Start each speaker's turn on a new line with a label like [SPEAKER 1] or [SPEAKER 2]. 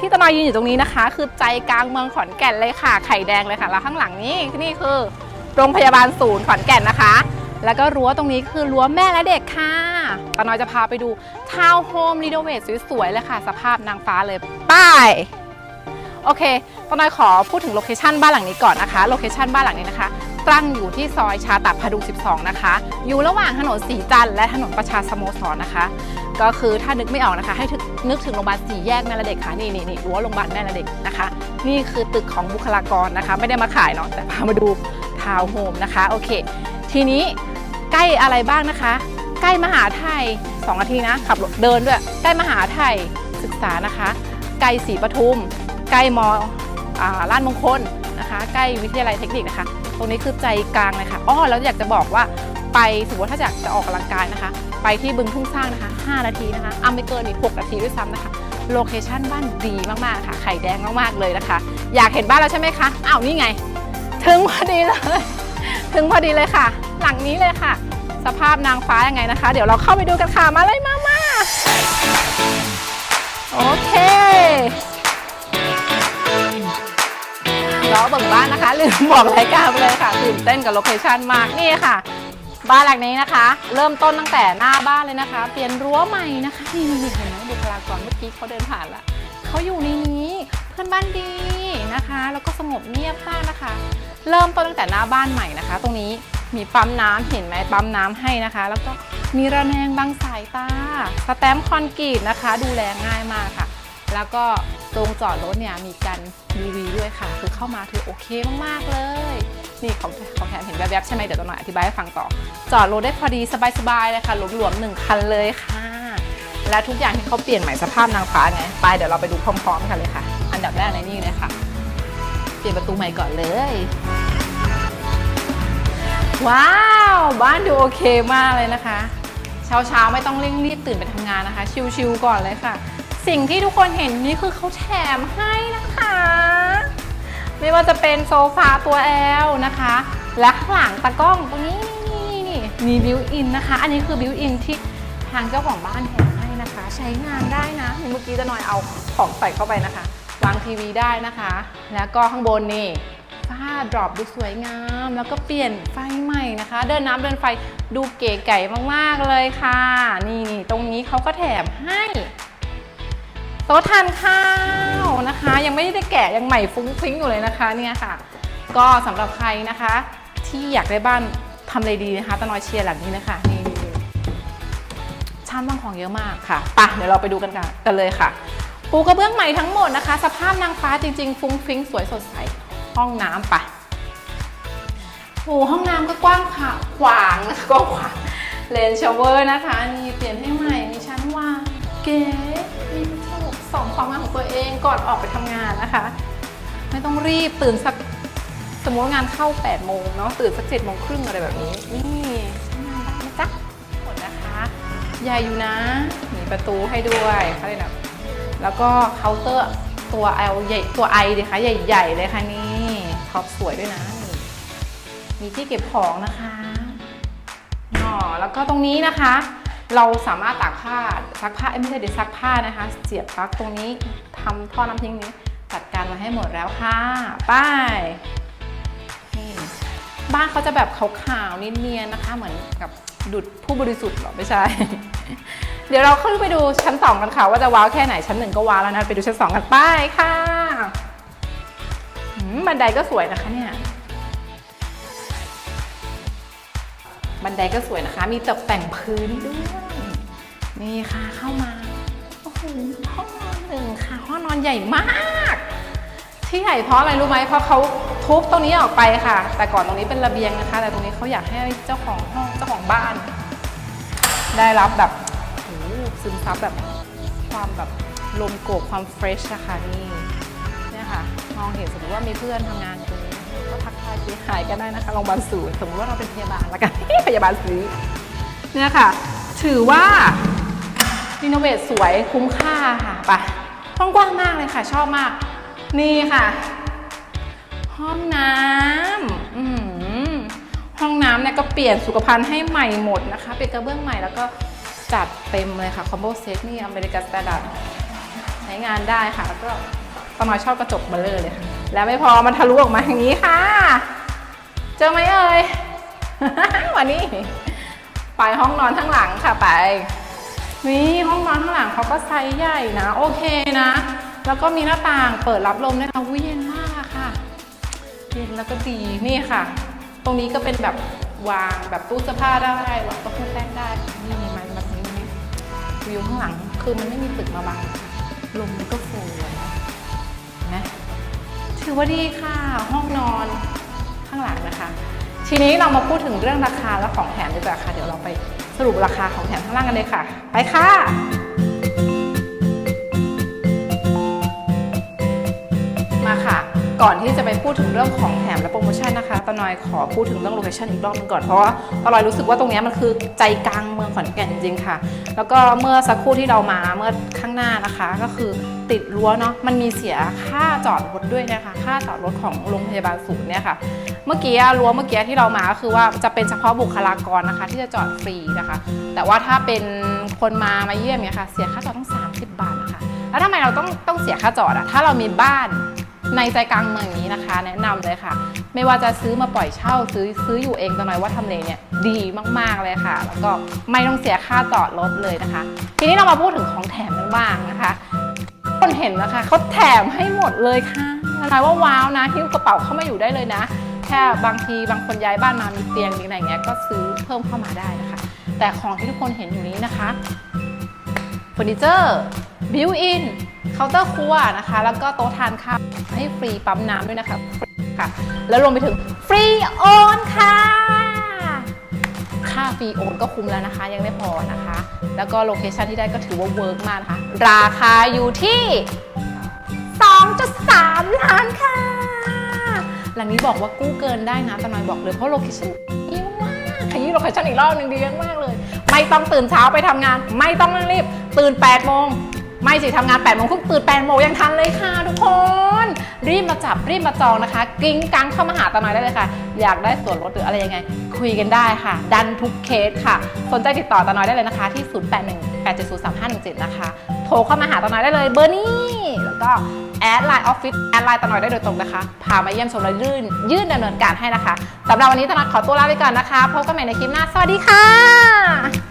[SPEAKER 1] ที่ตะนอยยืนอยู่ตรงนี้นะคะ คือใจกลางเมืองขอนแก่นเลยค่ะ ไข่แดงเลยค่ะ แล้วข้างหลังนี้นี่คือโรงพยาบาลศูนย์ขอนแก่นนะคะ แล้วก็รั้วตรงนี้คือรั้วแม่และเด็กค่ะตะนอยจะพาไปดูทาวน์โฮมรีโนเวทสวยๆเลยค่ะ สภาพนางฟ้าเลยป้ายโอเคตอนอยขอพูดถึงโลเคชันบ้านหลังนี้ก่อนนะคะ โลเคชันบ้านหลังนี้นะคะ ตั้งอยู่ที่ซอยชาตัดพดุง 12 นะคะ อยู่ระหว่างถนนสีจันทร์และถนนประชาสโมสรนะคะ ก็คือถ้านึกไม่ออกนะคะ ให้นึกถึงโรงพยาบาลสี่แยกแม่ละเด็กค่ะนี่นี่นี่รั้วโรงพยาบาลแม่ละเด็กนะคะ นี่คือตึกของบุคลากรนะคะ ไม่ได้มาขายเนาะแต่พามาดูทาวน์โฮมนะคะโอเค ทีนี้ใกล้อะไรบ้างนะคะ ใกล้มหาไทย2นาทีนะขับรถเดินด้วย ใกล้มหาไทยศึกษานะคะ ใกล้ศรีปทุม ใกล้มอลาดมงคลนะคะ ใกล้วิทยาลัยเทคนิคนะคะ ตรงนี้คือใจกลางเลยค่ะอ้อแล้วอยากจะบอกว่าไปสมมติว่าถ้าอยากจะออกกำลังกายนะคะ ไปที่บึงทุ่งสร้างนะคะ 5 นาทีนะคะอะไม่เกินอีก6นาทีด้วยซ้ำนะคะโลเคชั่นบ้านดีมากๆค่ะ ไข่แดงมากๆเลยนะคะ อยากเห็นบ้านแล้วใช่ไหมคะอ้าวนี่ไง ถึงพอดีเลย ถึงพอดีเลยค่ะ หลังนี้เลยค่ะ สภาพนางฟ้ายังไงนะคะ เดี๋ยวเราเข้าไปดูกันค่ะมาเลยมามาโอเค ล้อเบิ่งบ้านนะคะลืมบอกรายการไปเลยค่ะตื่นเต้นกับโลเคชันมากนี่ค่ะ บ้านหลังนี้นะคะ เริ่มต้นตั้งแต่หน้าบ้านเลยนะคะ เปลี่ยนรั้วใหม่นะคะนี่นี่เห็นไหมบุคลากรเมื่อกี้เขาเดินผ่านละเขาอยู่ในนี้เพื่อนบ้านดีนะคะ แล้วก็สงบเงียบมากนะคะ เริ่มต้นตั้งแต่หน้าบ้านใหม่นะคะ ตรงนี้มีปั๊มน้ำเห็นไหมปั๊มน้ำให้นะคะ แล้วก็มีระแนงบังสายตาสแตมคอนกรีตนะคะ ดูแลง่ายมากค่ะ แล้วก็ ตรงจอดรถเนี่ยมีกัน UV ด้วยค่ะ คือเข้ามาคือโอเคมากๆเลย นี่ของของแถมเห็นแวบๆใช่ไหมเดี๋ยวตัวหน่อยอธิบายให้ฟังต่อ จอดรถได้พอดีสบายๆเลยค่ะหลวมๆหนึ่งคันเลยค่ะ และทุกอย่างที่เขาเปลี่ยนใหม่สภาพนางฟ้าไงไปเดี๋ยวเราไปดูพร้อมๆกันเลยค่ะ อันดับแรกในนี่เลยค่ะ เปลี่ยนประตูใหม่ก่อนเลยว้าว บ้านดูโอเคมากเลยนะคะ เช้าๆไม่ต้องเร่งรีบตื่นไปทำงานนะคะ ชิลๆก่อนเลยค่ะ สิ่งที่ทุกคนเห็นนี่คือเขาแถมให้นะคะ ไม่ว่าจะเป็นโซฟาตัวแอลนะคะ และข้างหลังตากล้องตรงนี้นี่นี่มีบิวอินนะคะ อันนี้คือบิวอินที่ทางเจ้าของบ้านแถมให้นะคะ ใช้งานได้นะเมื่อกี้จะหน่อยเอาของใส่เข้าไปนะคะวางทีวีได้นะคะ แล้วก็ข้างบนนี่ฝ้าดรอปดูสวยงาม แล้วก็เปลี่ยนไฟใหม่นะคะ เดินน้ำเดินไฟดูเก๋ไก่มาก ๆ เลยค่ะ นี่นี่ตรงนี้เขาก็แถมให้ ต๊ะทานข้าวนะคะ ยังไม่ได้แกะยังใหม่ฟุ้งฟิ้งอยู่เลยนะคะเนี่ยค่ะ ก็สำหรับใครนะคะ ที่อยากได้บ้านทำเลดีนะคะตะนอยเชียร์หลังนี้นะคะนี่นี่นี่ชั้นวางของเยอะมากค่ะปะเดี๋ยวเราไปดูกันกันเลยค่ะ ปูกระเบื้องใหม่ทั้งหมดนะคะ สภาพนางฟ้าจริง ๆ ฟุ้งฟิ้งสวยสดใสห้องน้ำไปโอ้ห้องน้ำก็กว้างค่ะขวางนะคะกว้างขวางเลนชาวเวอร์นะคะนี่เปลี่ยนให้ใหม่มีชั้นวางเก๋ สองความงานของตัวเองก่อนออกไปทำงานนะคะ ไม่ต้องรีบตื่นสักสมมติงานเข้า8โมงเนาะตื่นสัก7โมงครึ่งอะไรแบบนี้ นี่ใช้งานได้นะจ๊ะหมดนะคะใหญ่อยู่นะมีประตูให้ด้วยเขาเลยนะแล้วก็เคาน์เตอร์ตัว L ใหญ่ตัว I ดิคะใหญ่ๆเลยค่ะนี่ท็อปสวยด้วยนะนมีที่เก็บของนะคะอ๋อแล้วก็ตรงนี้นะคะ เราสามารถตากผ้าซักผ้าไม่ใช่เดี๋ยวซักผ้านะคะ เสียบปลั๊กตรงนี้ทำท่อน้ำทิ้งนี้จัดการมาให้หมดแล้วค่ะป้ายนี่บ้านเขาจะแบบขาวๆนิดเนียนนะคะ เหมือนกับดุดผู้บริสุทธิ์หรอไม่ใช่ เดี๋ยวเราขึ้นไปดูชั้นสองกันค่ะ ว่าจะว้าวแค่ไหนชั้นหนึ่งก็ว้าวแล้วนะ ไปดูชั้นสองกันไปค่ะบันไดก็สวยนะคะเนี่ย บันไดก็สวยนะคะ มีตกแต่งพื้นด้วย นี่ค่ะเข้ามา โอ้โหห้องนอนหนึ่งค่ะ ห้องนอนใหญ่มาก ที่ใหญ่เพราะอะไรรู้ไหมเพราะเขาทุบตรงนี้ออกไปค่ะ แต่ก่อนตรงนี้เป็นระเบียงนะคะ แต่ตรงนี้เขาอยากให้เจ้าของห้องเจ้าของบ้าน ได้รับแบบโอ้ซึมซับแบบความแบบลมโกกความเฟรชอะคะนี่เนี่ยค่ะมองเห็นสมมติว่ามีเพื่อนทำงานอยู่ตรงนี้ ขายกันได้นะคะโรงพยาบาลศูนย์สมมติว่าเราเป็นพยาบาลแล้วกัน พยาบาลซื้อเนี่ยค่ะ ถือว่ารีโนเวทสวยคุ้มค่าค่ะไปห้องกว้างมากเลยค่ะ ชอบมาก นี่ค่ะ ห้องน้ำห้องน้ำเนี่ยก็เปลี่ยนสุขภัณฑ์ให้ใหม่หมดนะคะ เป็นกระเบื้องใหม่แล้วก็จัดเต็มเลยค่ะคอมโบเซตนี่อเมริกันสแตนดาร์ดใช้ช้งานได้ค่ะ แล้วก็ประมาณชอบกระจกเบลเลอร์เลยค่ะ แล้วไม่พอมันทะลุออกมาอย่างนี้ค่ะ เจอไหมเอ่ย วันนี้ ไปห้องนอนข้างหลังค่ะไป นี่ห้องนอนข้างหลังเขาก็ไซส์ใหญ่นะ โอเคนะ แล้วก็มีหน้าต่างเปิดรับลมด้วยค่ะวิเย็นมากค่ะ เย็นแล้วก็ดีนี่ค่ะ ตรงนี้ก็เป็นแบบวางแบบตู้เสื้อผ้าได้วางโต๊ะเครื่องแป้งได้นี่มันมันนี้วิวข้างหลังคือมันไม่มีตึกมาบังลมมันก็โฟล์นะถือว่าดีค่ะ ห้องนอน ข้างหลังนะคะ ทีนี้เรามาพูดถึงเรื่องราคาและของแถมดีกว่าค่ะ เดี๋ยวเราไปสรุปราคาของแถมข้างล่างกันเลยค่ะ ไปค่ะ ก่อนที่จะไปพูดถึงเรื่องของแถมและโปรโมชั่นนะคะตอนอยขอพูดถึงเรื่องโลเคชันอีกรอบหนึงก่อนเพราะว่าตอนอยรู้สึกว่าตรงนี้มันคือใจกลางเมืองขอนแก่นจริงๆค่ะ แล้วก็เมื่อสักครู่ที่เรามาเมื่อข้างหน้านะคะ ก็คือติดรั้วเนาะมันมีเสียค่าจอดรถด้วยนะคะ ค่าจอดรถของโรงพยาบาลศูนย์เนี่ยค่ะ เมื่อกี้รั้วเมื่อกี้ที่เรามาก็คือว่าจะเป็นเฉพาะบุคลากรนะคะ ที่จะจอดฟรีนะคะ แต่ว่าถ้าเป็นคนมามาเยี่ยมเนี่ยค่ะ เสียค่าจอดต้อง 30 บาทนะคะแล้วทำไมเราต้องต้องเสียค่าจอดอะถ้าเรามีบ้าน ในใจกลางเมืองนี้นะคะ แนะนำเลยค่ะ ไม่ว่าจะซื้อมาปล่อยเช่าซื้อซื้ออยู่เองตอนน้อยว่าทำเลเนี่ยดีมากๆเลยค่ะ แล้วก็ไม่ต้องเสียค่าจอดรถเลยนะคะ ทีนี้เรามาพูดถึงของแถมกันบ้างนะคะ คนเห็นนะคะเขาแถมให้หมดเลยค่ะอะไรว่าว้าวนะหิ้วกระเป๋าเข้ามาอยู่ได้เลยนะแค่บางทีบางคนย้ายบ้านมามีเตียงมีอะไรเงี้ยก็ซื้อเพิ่มเข้ามาได้นะคะ แต่ของที่ทุกคนเห็นอยู่นี้นะคะเฟอร์นิเจอร์ บิวอินเคาน์เตอร์ครัวนะคะ แล้วก็โต๊ะทานข้าวให้ฟรีปั๊มน้ำด้วยนะคะค่ะ แล้วรวมไปถึงฟรีโอนค่ะ ค่าฟรีโอนก็คุ้มแล้วนะคะ ยังไม่พอนะคะ แล้วก็โลเคชันที่ได้ก็ถือว่าเวิร์กมากนะคะ ราคาอยู่ที่ 2.3 ล้านค่ะ หลังนี้บอกว่ากู้เกินได้นะแต่หน่อยบอกเลยเพราะโลเคชันดีมากขยี้โลเคชันอีกรอบหนึ่งดีมากๆเลย ไม่ต้องตื่นเช้าไปทำงาน ไม่ต้องรีบ ตื่น8โมง ไม่สิทำงาน8โมงครึ่งตื่น8โมงยังทันเลยค่ะทุกคน รีบมาจับรีบมาจองนะคะกริ้งกังเข้ามาหาตาหน่อยได้เลยค่ะ อยากได้ส่วนลดหรืออะไรยังไง คุยกันได้ค่ะ ดันทุกเคสค่ะ สนใจติดต่อตาน้อยได้เลยนะคะ ที่ 0818703517 นะคะ โทรเข้ามาหาตาน้อยได้เลยเบอร์นี้แล้วก็แอดไลน์ออฟฟิศแอดไลน์ตาน้อยได้โดยตรงนะคะ พามาเยี่ยมชมและยื่น ยื่นดำเนินการให้นะคะสำหรับวันนี้ตาน้อยขอตัวลาไปก่อนนะคะพบกันใหม่ในคลิปหน้าสวัสดีค่ะ